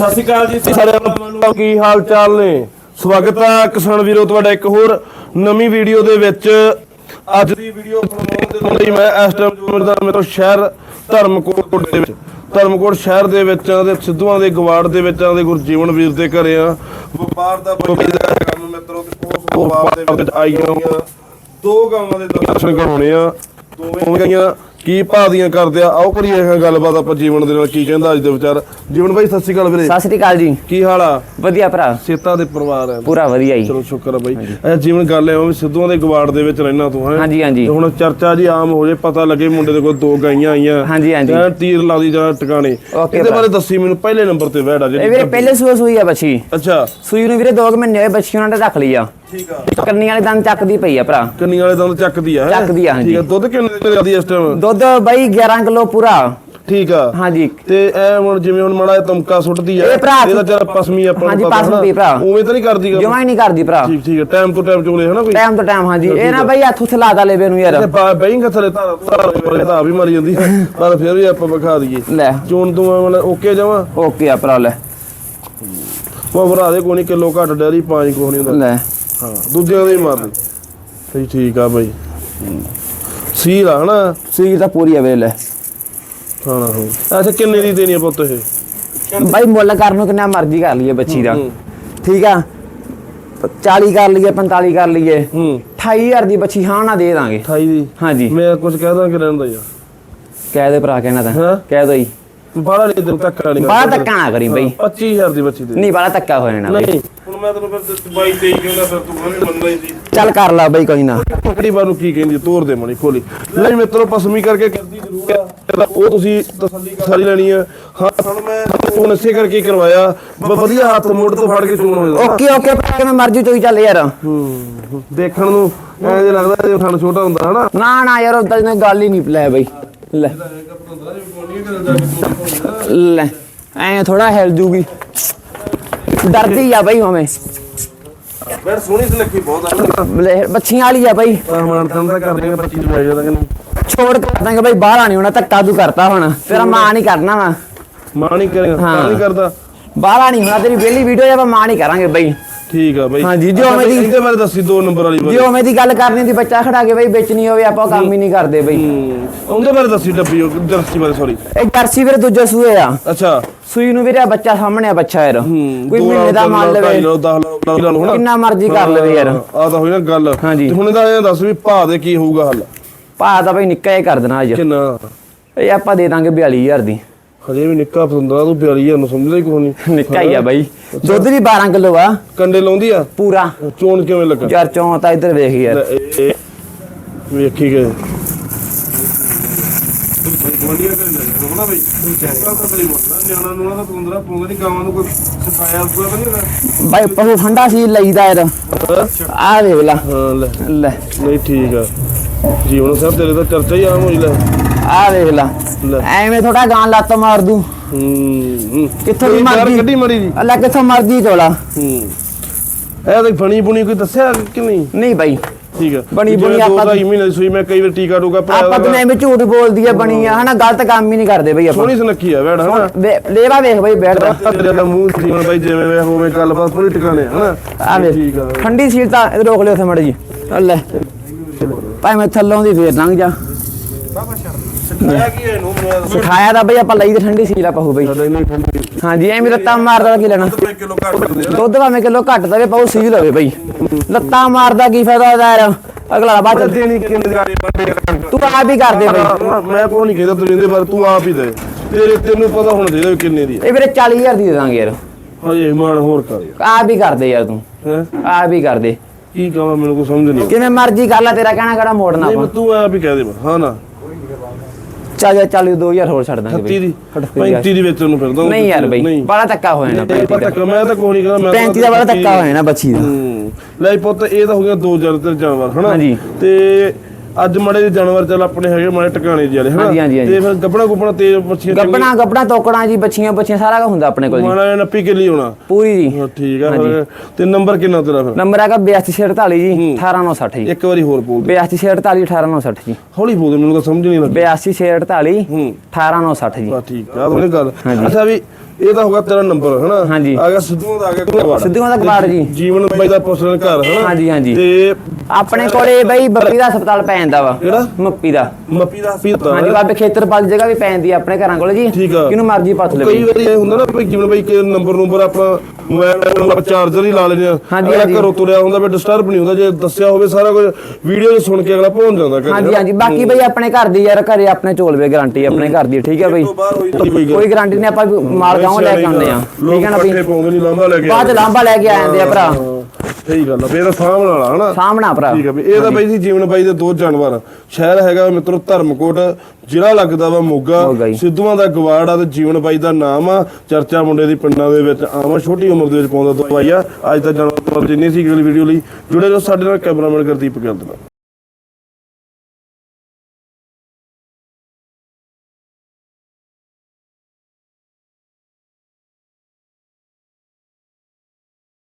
ਸਤਿ ਸ਼੍ਰੀ ਅਕਾਲ ਜੀ ਸਾਰਿਆਂ ਨੂੰ ਕੀ ਹਾਲ ਚਾਲ ਨੇ? ਸਵਾਗਤ ਹੈ ਕਿਸਾਨ ਵੀਰੋ ਤੁਹਾਡਾ ਇੱਕ ਹੋਰ ਨਵੀਂ ਵੀਡੀਓ ਦੇ ਵਿੱਚ। ਅੱਜ ਦੀ ਵੀਡੀਓ ਬਣਾਉਣ ਦੇ ਲਈ ਮੈਂ ਇਸ ਟਾਈਮ ਜੁਮਰਦਾ ਮੇਰੇ ਸ਼ਹਿਰ ਧਰਮਕੋਟ ਦੇ ਵਿੱਚ। ਧਰਮਕੋਟ ਸ਼ਹਿਰ ਦੇ ਵਿੱਚ ਦੇ ਸਿੱਧੂਆਂ ਦੇ ਗਵਾੜ ਦੇ ਵਿੱਚ ਦੇ ਗੁਰਜੀਵਨ ਵੀਰ ਦੇ ਘਰੇ ਆ। ਵਪਾਰ ਦਾ ਦਾ ਕੰਮ ਮਿੱਤਰੋ, ਤੇ ਉਸ ਵਪਾਰ ਦੇ ਵਿੱਚ ਆਈਆਂ ਦੋ ਗਾਵਾਂ ਦੇ ਦਰਸ਼ਨ ਕਰਾਉਣੇ ਆ। ਦੋਵੇਂ ਗਾਈਆਂ ਕੀ ਭਾਅ ਦੀਆਂ ਕਰਦੇ ਆ? ਆਓ ਕਰੀਏ ਇਹ ਗੱਲਬਾਤ ਆਪਾਂ ਜੀਵਨ ਦੇ ਨਾਲ ਕੀ ਕਹਿੰਦਾ ਅੱਜ ਦੇ ਵਿਚਾਰ। ਜੀਵਨ ਭਾਈ ਸਤਿ ਸ਼੍ਰੀ ਅਕਾਲ ਵੀਰੇ। ਸਤਿ ਸ੍ਰੀ ਅਕਾਲ ਜੀ। ਕੀ ਹਾਲ ਆ? ਵਧੀਆ ਭਰਾ। ਸੇਤਾ ਦੇ ਪਰਿਵਾਰ ਹੈ ਪੂਰਾ ਵਧੀਆ ਜੀ। ਚਲੋ ਸ਼ੁਕਰ ਆ ਬਾਈ। ਇਹ ਜੀਵਨ ਗੱਲ ਉਹ ਵੀ ਸਿੱਧੂਆਂ ਦੇ ਗਵਾੜ ਦੇ ਵਿੱਚ ਰਹਿਣਾ ਤੂੰ ਹੈ। ਹਾਂਜੀ ਹਾਂਜੀ। ਤੇ ਹੁਣ ਚਰਚਾ ਜੀ ਆਮ ਹੋ ਜੇ ਪਤਾ ਲੱਗੇ ਮੁੰਡੇ ਦੇ ਕੋਲ ਦੋ ਗਾਈਆਂ ਆਈਆਂ। ਹਾਂਜੀ, ਹਾਂਜੀ। ਐਂ ਤੀਰ ਲਾ ਦੀ ਜਾਂ ਟਿਕਾਣੇ। ਇਹਦੇ। ਬਾਰੇ ਦੱਸੀ ਮੈਨੂੰ ਪਹਿਲੇ ਨੰਬਰ ਤੇ ਵੈੜ ਆ ਇਹ ਜਿਹੜੀ ਵੀਰੇ ਪਹਿਲੇ ਸੂਆ ਸੂਈ ਆ ਬੱਚੀ। ਅੱਛਾ। ਸੂਈ ਨੂੰ ਵੀਰੇ 2 ਮਹੀਨੇ ਹੋਏ ਬੱਚੀ ਉਹਨਾਂ ਨੇ ਰੱਖ ਲਈ ਆ। ਠੀਕ ਆ। ਕੰਨੀ ਵਾਲੇ ਦੰਦ ਚੱਕਦੀ ਪਈ ਆ ਭਰਾ। ਕੰਨੀ ਵਾਲੇ ਦੰਦ ਚੱਕਦੀ ਆ ਹੈਂ? ਚੱਕਦੀ ਆ, ਹਾਂਜੀ। ਠੀਕ ਆ ਦੁੱਧ ਕਿੰਨੇ ਦੇ ਕਰਦੀ ਇਸ ਟਾਈਮ ਦੁੱਧ ਬਾਈ 11 ਕਿਲੋ ਪੂਰਾ। ਠੀਕ ਆ। ਹਾਂਜੀ। ਤੇ ਐ ਹੁਣ ਜਿਵੇਂ ਹੁਣ ਮਾੜਾ ਜਿਹਾ ਤਮਕਾ ਸੁੱਟਦੀ ਆ ਇਹ ਭਰਾ- ਇਹਦਾ ਜਰਾ ਪਸਮੀ ਆਪਾਂ ਹਾਂਜੀ, ਪਤਾ ਪਸਮੀ ਭਰਾ। ਉਵੇਂ ਤਾਂ ਨਹੀਂ ਕਰਦੀ ਗੱਲ। ਜਮਾ ਹੀ ਨਹੀਂ ਕਰਦੀ ਭਰਾ। ਠੀਕ ਠੀਕ ਹੈ ਟਾਈਮ ਤੋਂ ਟਾਈਮ ਚੋਲੇ ਹਨਾ ਕੋਈ? ਟਾਈਮ ਤੋਂ ਟਾਈਮ ਹਾਂਜੀ। ਇਹ ਨਾ ਬਾਈ ਹੱਥ ਉੱਥੇ ਲਾਦਾ ਲੈਵੇ ਨੂੰ ਯਾਰ। ਤੇ ਬਾ ਬੈਂਗਾ ਥਲੇ ਤਾਂ ਤਾਂ ਵੀ ਮਰੀ ਜਾਂਦੀ ਪਰ ਫਿਰ ਵੀ ਆਪਾਂ ਵਿਖਾ ਦਈਏ। ਲੈ। ਚੋਣ ਤੂੰ ਮਤਲਬ ਓਕੇ ਜਾਵਾਂ ਓਕੇ ਆ ਭਰਾ ਲੈ। ਉਹ ਭਰਾ ਦੇ ਕੋਣੀ ਕਿਲੋ ਘੱਟ ਡੈਰੀ ਪੰਜ ਕੋ ਨਹੀਂ ਹੁੰਦਾ। ਲੈ। ਹਾਂ ਦੂਜਿਆਂ ਦੇ ਹੀ ਮਾਰਦੇ ਸਹੀ ਠੀਕ ਆ ਬਾਈ। ਸੀਲ ਆ ਹਨਾ? ਸੂਈ ਤਾਂ ਪੂਰੀ ਆ ਵੀਰੇ ਲੈ ਖਾਣਾ ਹੋ। ਅੱਛਾ ਕਿੰਨੇ ਦੀ ਦੇਣੀ ਆ ਪੁੱਤ ਇਹ? ਬਾਈ ਮੁੱਲ ਕਰਨ ਨੂੰ ਕਿੰਨਾ ਮਰਜ਼ੀ ਕਰ ਲਈਏ ਬੱਚੀ ਦਾ। ਠੀਕ ਆ? 40 ਕਰ ਲਈਏ 45 ਕਰ ਲਈਏ। ਹੂੰ। 28000 ਦੀ ਬੱਚੀ ਹਾਂ ਨਾ ਦੇ ਦਾਂਗੇ। 28 ਦੀ? ਹਾਂਜੀ। ਮੈਂ ਕੁਝ ਕਹਿਦਾ ਕਿ ਰਹਿੰਦਾ ਯਾਰ। ਕਹਿ ਦੇ ਭਰਾ ਕਹਿਣਾ ਤਾਂ। ਹਾਂ? ਕਹਿ ਦੋ ਜੀ। ਬਾਹਲਾ ਨਹੀਂ ਤੈਨੂੰ ਧੱਕਾ ਨਹੀਂ ਬਾਹਲਾ ਧੱਕਾ ਨਾ ਕਰੀ ਬਈ। 25000 ਦੀ ਬੱਚੀ ਦੇ। ਨਹੀਂ ਬਾਹਲਾ ਧੱਕਾ ਹੋ ਜਾਣਾ ਬਈ। ਨਹੀਂ ਮੈਂ ਤੈਨੂੰ ਫਿਰ 22 23 ਕਹਿੰਦਾ ਫਿਰ ਤੂੰ ਵੀ ਮੰਨਣਾ ਹੀ ਸੀ। ਚੱਲ ਕਰ ਲਾ ਬਈ ਕੋਈ ਨਾ। ਕਿਹੜੀ ਵਾਰ ਨੂੰ ਕੀ ਕਹਿੰਦੀ ਆ, ਤੋਰ ਦੇ ਮਣੀ ਖੋਲੀ। ਨਹੀਂ ਮਿੱਤਰੋ ਪਸਮੀ ਕਰਕੇ ਕਰਦੀ ਜ਼ਰੂਰ ਆ। ਇਹਦਾ ਉਹ ਤੁਸੀਂ ਤਸੱਲੀ ਸਾਰੀ ਲੈਣੀ ਆ। ਹਾਂ ਹੁਣ ਮੈਂ ਉਹ ਨਸੇ ਕਰਕੇ ਹੀ ਕਰਵਾਇਆ। ਬ- ਵਧੀਆ ਹੱਥ ਮੋੜ ਤੋਂ ਫੜ ਕੇ ਚੋਣ ਹੋ ਜਾਂਦਾ। ਓਕੇ ਓਕੇ ਭਰਾ ਕਿਵੇਂ ਮਰਜ਼ੀ ਚੋਈ ਚੱਲ ਯਾਰ। ਹੂੰ ਦੇਖਣ ਨੂੰ ਐਂ ਲੱਗਦਾ ਜੇ ਥਣ ਛੋਟਾ ਹੁੰਦਾ ਹਨਾ? ਨਾ ਨਾ ਯਾਰ ਉਦਾਂ ਦੀ ਗੱਲ ਹੀ ਨਹੀਂ ਲੈ ਬਈ। ਲੈ। ਲੈ ਐ ਥੋੜਾ ਹਿਲ ਜੂਗੀ। ਡਰਦੀ ਆ ਬਈ ਹਮੇ ਮੈਂ ਸੋਹਣੀ ਸੁਨੱਖੀ ਬਹੁਤ ਆ। ਲੈ, ਬੱਚੀਆਂ ਵਾਲੀ ਆ ਬਈ। ਹਮਾਨ ਤਾਂ ਤਾਂ ਕਰ ਦੇਗਾ 25 ਰੁਪਏ ਜ਼ਿਆਦਾ ਕਿ ਨਹੀਂ ਛੋੜ ਕਰ ਦਾਂਗੇ ਬਈ ਬਾਹਰ ਆਣੀ ਹੋਣਾ ਧੱਕਾ ਤੂੰ ਕਰਤਾ ਹੁਣ। ਤੇਰਾ ਮਾਂ ਨਹੀਂ ਕਰਨਾ ਵਾ। ਮਾਂ ਨਹੀਂ ਕਰੇਗਾ ਕਰਦਾ। ਬਾਹਰ ਆਣੀ ਹੋਣਾ ਤੇਰੀ ਵਿਹਲੀ ਵੀਡੀਓ ਆਪਾਂ ਮਾਂ ਨਹੀਂ ਕਰਾਂਗੇ ਬਈ। ਠੀਕ ਆ ਬਾਈ। ਹਾਂਜੀ, ਜੋ ਅੱਛਾ, ਮੇਰੀ- ਇਹਦੇ ਬਾਰੇ ਦੱਸੀ ਦੋ ਨੰਬਰ ਵਾਲੀ ਬਾਰੇ ਜੇ ਉਵੇਂ ਦੀ ਗੱਲ ਕਰਨੀ ਦੀ ਬੱਚਾ ਖੜਾ ਕੇ ਬਈ ਵੇਚਣੀ ਹੋਵੇ ਆਪਾਂ ਉਹ ਕੰਮ ਹੀ ਨਹੀਂ ਕਰਦੇ ਬਈ। ਹੂੰ ਉਹਦੇ ਬਾਰੇ ਦੱਸੀ ਡੱਬੀ ਉਹ ਜਰਸੀ ਬਾਰੇ ਸੌਰੀ ਇਹ ਜਰਸੀ ਵੀਰੇ ਦੂਜੇ ਸੂਏ ਆ। ਅੱਛਾ। ਸੂਈ ਨੂੰ ਵੀਰੇ ਆਹ ਬੱਚਾ ਸਾਹਮਣੇ ਆ ਬੱਚਾ ਯਾਰ। ਕੋਈ ਮਹੀਨੇ ਦਾ ਮੰਨ ਲਵੇ। 10 ਲਾ ਲਓ ਹਨਾ ਕਿੰਨਾ ਮਰਜ਼ੀ ਕਰ ਲਵੇ ਯਾਰ। ਆ ਤਾਂ ਹੋਈ ਨਾ ਗੱਲ। ਹਾਂਜੀ। ਤੇ ਹੁਣ ਇਹਦਾ ਇਹ ਦੱਸ ਵੀ ਭਾਅ ਦੇ ਕੀ ਹੋਊਗਾ ਹੱਲ। ਭਾ ਤਾਂ ਬਈ ਨਿੱਕਾ ਹੀ ਕਰ ਦੇਣਾ ਅੱਜ। ਕਿੰਨਾ? ਇਹ ਆਪਾਂ ਦੇ ਦਾਂਗੇ 42000 ਦੀ। ਹਜੇ ਵੀ ਨਿੱਕਾ ਪਸੰਦਰਾ ਤੂੰ 42000 ਨੂੰ ਸਮਝਦਾ ਹੀ ਕੋਈ ਨਹੀਂ ਨਿੱਕਾ ਹੀ ਆ ਬਈ। ਦੁੱਧ ਵੀ 12 ਕਿਲੋ ਆ। ਕੰਡੇ ਲਾਉਂਦੀ ਆ? ਪੂਰਾ। ਚੋਣ ਕਿਵੇਂ ਲੱਗਾ? ਯਾਰ ਚੋਂ ਤਾਂ ਇੱਧਰ ਵੇਖ ਯਾਰ। ਵੇਖੀ ਗਏ ਕਰੇ ਹੋਣਾ ਬਈ ਚੱਲ ਤਾਂ ਬਈ ਬੋਲਦਾ ਨਿਆਣਾ ਨੂੰ ਨਾ ਤੰਦਰਾ ਪਾਉਂਦਾ ਨਹੀਂ ਗਾਵਾਂ ਨੂੰ ਕੋਈ ਸਿਖਾਇਆ ਪੂਰਾ ਤਾਂ ਨਹੀਂ ਹੁੰਦਾ ਬਾਈ ਪਹੂ ਠੰਡਾ ਸੀ ਲਈਦਾ ਯਾਰ। ਆ ਵੇਖ ਲਾ। ਹਾਂ ਲੈ। ਲੈ। ਨਹੀਂ ਠੀਕ ਆ। ਜੀਵਨ ਸਾਹਿਬ ਤੇਰੇ ਤਾਂ ਚਰਚਾ ਹੀ ਆਮ ਹੋਈ ਲੈ। ਆ ਵੇਖ ਲਾ। ਲੈ। ਐਵੇਂ ਥੋੜਾ ਗਾਂ ਲੱਤ ਮਾਰ ਦੂ। ਹੂੰ। ਕਿੱਥੋਂ ਦੀ ਮਰਜ਼ੀ। ਕੱਢੀ ਮੜੀ ਜੀ। ਅੱਲਾ ਕਿੱਥੋਂ ਮਰਜ਼ੀ ਚੋਲਾ ਹੂੰ। ਇਹ ਤਾਂ ਬਣੀ ਬੁਣੀ ਕੋਈ ਦੱਸਿਆ ਕਿ ਨਹੀਂ? ਨਹੀਂ ਬਾਈ। ਠੀਕ ਆ। ਬਣੀ ਬੁਣੀ ਦੋ ਆਪਾਂ- ਢਾਈ ਮਹੀਨੇ ਦੀ ਸੂਈ ਮੈਂ ਕਈ ਵਾਰ ਟੀਕਾ ਟੂਕਾ ਪਾਇਆ ਆਪਾਂ ਤਾਂ ਐਵੇਂ ਝੂਠ ਬੋਲਦੀ ਆ ਬਣੀ ਆ। ਹਨਾ ਗਲਤ ਕੰਮ ਹੀ ਨਹੀਂ ਕਰਦੇ ਬਈ ਆਪਾਂ। ਸੋਹਣੀ ਸੁਨੱਖੀ ਆ ਵੈੜ ਹਨਾ। ਵੇ- ਲੇਵਾ ਵੇਖ ਬਈ ਤੇਰੇ ਦਾ ਮੂੰਹ ਜੀਵਨ ਬਾਈ ਜਿਵੇਂ ਵੇ ਹੋਵੇ ਗੱਲਬਾਤ ਪੂਰੀ ਟਿਕਾਣੇ ਹਨਾ। ਆ ਵੇ ਠੀਕ ਆ। ਠੰਡੀ ਸੀਲ ਤਾਂ ਰੋਕ ਲਿਓ ਉੱਥੇ ਮੜ ਜੀ ਆ ਲੈ। ਭਾਈ ਮੈਂ ਥੱਲੋਂ ਦੀ ਫੇਰ ਲੰਘ ਜਾ। ਸਿਖਾਇਆ ਕੀ ਤਾਂ ਬਈ ਆਪਾਂ ਲਈ ਤੇ ਠੰਡੀ ਸੀਲ ਆਪਾਂ ਹੋ ਬਈ। ਹਾਂਜੀ ਐਵੇਂ ਲੱਤਾਂ ਮਾਰਦਾ ਕੀ ਲੈਣਾ? 1 ਕਿਲੋ ਘੱਟ ਦਿੰਦੇ ਆ ਦੁੱਧ ਭਾਵੇਂ ਕਿਲੋ ਘੱਟ ਦਵੇ ਪਾਉ ਸੀਲ ਹੋਵੇ ਬਈ। ਲੱਤਾਂ ਮਾਰਦਾ ਕੀ ਫਾਇਦਾ ਯਾਰ? ਅਗਲਾ ਬਾਅਦ ਚ ਦੇਣੀ ਤੂੰ ਆਪ ਹੀ ਕਰ ਦੇ ਬਈ। ਮੈਂ ਕੋ ਨਹੀਂ ਕਹਿੰਦਾ ਤੂੰ ਇਹਦੇ ਬਾਰੇ ਤੂੰ ਆਪ ਹੀ ਦੇ। ਤੇਰੇ ਤੈਨੂੰ ਪਤਾ ਹੋਣਾ ਚਾਹੀਦਾ ਕਿੰਨੇ ਦੀ ਇਹ ਵੀਰੇ 40000 ਦੀ ਦੇ ਦਾਂਗੇ ਯਾਰ। ਹਜੇ ਮਾਨ ਹੋਰ ਕਰ ਆਪ ਹੀ ਕਰ ਦੇ ਯਾਰ ਤੂੰ। ਆਪ ਹੀ ਕਰ ਦੇ। ਕੀ ਕਹਾਂ ਮੈਨੂੰ ਕੋਈ ਸਮਝ ਨਹੀਂ ਕਿਵੇਂ ਮਰਜ਼ੀ ਕਰ ਲੈ ਤੇਰਾ ਕਹਿਣਾ ਕਿਹੜਾ ਮੋੜਨਾ ਤੂੰ ਆਪ ਹੀ ਕਹਿ ਦੇ ਹਾਂ ਨਾ। ਚੱਲ ਜਾ ਚੱਲ 2000 ਹੋਰ ਛੱਡ ਦਾਂਗੇ 30 ਦੀ? ਅਠੱਤੀ ਦੀ 35 ਦੀ ਵਿੱਚ ਉਹਨੂੰ ਫਿਰਦਾ ਨਹੀਂ ਯਾਰ ਬਈ ਬੜਾ ਧੱਕਾ ਹੋ ਜਾਣਾ ਇਹ ਪਤਾ ਕਿ ਮੈਂ ਤਾਂ ਕੋਈ ਨਹੀਂ ਕਹਿੰਦਾ ਮੈਂ 35 ਦਾ ਬੜਾ ਧੱਕਾ ਹੋ ਜਾਣਾ ਬੱਚੀ ਦਾ। ਲੈ ਪੁੱਤ ਇਹ ਤਾਂ ਹੋ ਗਿਆ ਦੋ ਜਰ ਤੇ ਜਾਨਵਰ ਹਨਾ। ਤੇ ਅੱਜ ਮੜੇ ਦੇ ਜਾਨਵਰ ਚੱਲ ਆਪਣੇ ਹੈਗੇ ਮਾੜੇ ਟਿਕਾਣੇ ਜਿਹੇ ਹਨਾ? ਹਾਂਜੀ, ਹਾਂਜੀ, ਹਾਂਜੀ। ਤੇ ਫਿਰ ਗੱਬਣਾ ਗੁੱਬਣਾ ਤੇਜ਼ ਮੱਛੀਆਂ ਗੱਬਣਾ ਗੱਬਣਾ ਤੋਕੜਾਂ ਜੀ ਬੱਚੀਆਂ ਬੱਚੀਆਂ ਸਾਰਾ ਕੁਝ ਹੁੰਦਾ ਆਪਣੇ ਕੋਲ ਜੀ। ਮਾਣਾ ਨੱਪੀ ਕਿੱਲੀ ਹੋਣਾ। ਪੂਰੀ ਜੀ। ਹਾਂ, ਠੀਕ ਆ ਫਿਰ ਤੇ ਨੰਬਰ ਕਿੰਨਾ ਤੇਰਾ ਫਿਰ? ਨੰਬਰ ਹੈਗਾ 8248 ਜੀ 18960 ਜੀ। ਇੱਕ ਵਾਰੀ ਹੋਰ ਬੋਲ ਦੇ 8248 18960 ਜੀ। ਹੌਲੀ ਬੋਲ ਦੇ ਮੈਨੂੰ ਤਾਂ ਸਮਝ ਨਹੀਂ ਲੱਗੀ। 8248 ਹੂੰ। 18960 ਜੀ। ਠੀਕ ਆ ਉਹਨੇ ਗੱਲ। ਅੱਛਾ ਵੀ ਇਹ ਤਾਂ ਹੋਗਾ ਤੇਰਾ ਨੰਬਰ ਹਨਾ? ਹਾਂਜੀ। ਆ ਗਿਆ ਸਿੱਧੂਆਂ ਦਾ ਆ ਗਿਆ ਕਬਾੜ ਸਿੱਧੂਆਂ ਦਾ ਕਬਾੜ ਜੀ। ਜੀਵਨ ਬਾਈ ਦਾ ਪੋਸਟਰ ਘਰ ਹਨਾ? ਹਾਂਜੀ, ਹਾਂਜੀ। ਤੇ ਆਪਣੇ ਕੋਲੇ ਬਈ ਬੱਪੀ ਦਾ ਹਸਪਤਾਲ ਪੈ ਜਾਂਦਾ ਵਾ। ਕਿਹੜਾ? ਮੱਪੀ ਦਾ। ਮੱਪੀ ਦਾ ਪੀਤਾ ਹਾਂਜੀ ਬਾਬੇ ਖੇਤਰਪਾਲ ਦੀ ਜਗ੍ਹਾ ਵੀ ਪੈ ਜਾਂਦੀ ਆ ਆਪਣੇ ਘਰਾਂ ਕੋਲੇ ਜੀ। ਠੀਕ ਆ। ਕਿਹਨੂੰ ਮਰਜ਼ੀ ਪੁੱਛ ਲੈ ਕਈ ਬਈ ਵਾਰੀ ਇਹ ਹੁੰਦਾ ਨਾ ਵੀ ਜਿਵੇਂ ਬਈ ਕਿ ਨੰਬਰ ਨੰਬਰ ਆਪਣਾ ਮੋਬਾਈਲ ਨੰਬਰ ਚਾਰਜਰ ਹੀ ਲਾ ਲੈਂਦੇ ਆ। ਹਾਂਜੀ, ਅਗਲਾ ਹਾਂਜੀ। ਘਰੋਂ ਤੁਰਿਆ ਹੁੰਦਾ ਵੀ ਡਿਸਟਰਬ ਨਹੀਂ ਹੁੰਦਾ। ਜੇ ਦੱਸਿਆ ਹੋਵੇ ਸਾਰਾ ਕੁਝ ਵੀਡੀਓ 'ਚ ਸੁਣ ਕੇ ਅਗਲਾ ਪਹੁੰਚ ਜਾਂਦਾ ਘਰੇ, ਹਾਂਜੀ ਹਨਾ? ਹਾਂਜੀ। ਬਾਕੀ ਬਈ ਆਪਣੇ ਘਰ ਦੀ ਯਾਰ ਘਰੇ ਆਪਣੇ ਝੋਲਵੇ ਗਾਰੰਟੀ ਆਪਣੇ ਘਰ ਦੀ ਠੀਕ ਹੈ ਬਈ? ਤੋਂ ਬਾਹਰ ਹੋਈ ਤਾਂ ਕੋਈ ਕੋਈ ਗਾਰੰਟੀ ਨਹੀਂ ਆਪਾਂ ਮਾਲ ਗਾਉਂ ਲੈ ਕੇ ਆਉਂਦੇ ਆ? ਠੀਕ ਹੈ ਨਾ ਬਈ? ਪਾਉਂਦੇ ਨਹੀਂ ਲਾਂਭਾ ਲੈ ਕੇ ਬਾਅਦ ਚ ਲਾਂਬਾ ਲੈ ਕੇ ਆ ਜਾਂਦੇ ਆ ਭਰਾ। ਸਹੀ ਗੱਲ ਆ ਫੇਰ ਤਾਂ ਸਾਹਮਣ ਵਾਲਾ ਹਨਾ। ਸਾਹਮਣਾ ਭਰਾ। ਠੀਕ ਆ ਵੀ ਇਹ ਤਾਂ ਬਾਈ ਜੀ ਜੀਵਨ ਬਾਈ ਦੇ ਦੋ ਜਾਨਵਰ। ਸ਼ਹਿਰ ਹੈਗਾ ਮਿੱਤਰੋ ਧਰਮਕੋਟ ਜ਼ਿਲ੍ਹਾ ਲੱਗਦਾ ਵਾ ਮੋਗਾ। ਸਿੱਧੂਆਂ ਦਾ ਗਵਾੜ ਆ ਤੇ ਜੀਵਨ ਬਾਈ ਦਾ ਨਾਮ ਆ। ਚਰਚਾ ਮੁੰਡੇ ਦੀ ਪਿੰਡਾਂ ਦੇ ਵਿੱਚ ਆਮ ਆ ਛੋਟੀ ਉਮਰ ਦੇ ਵਿੱਚ ਪਾਉਂਦਾ ਦਵਾਈ ਆ। ਅੱਜ ਤਾਂ ਜਾਨਵਰ ਜਿੰਨੀ ਸੀ ਅਗਲੀ ਵੀਡੀਓ ਲਈ ਜੁੜੇ ਰਹੋ ਸਾਡੇ ਨਾਲ ਕੈਮਰਾਮੈਨ ਗੁਰਦੀਪ ਗਿੱਲ ਦੇ ਨਾਲ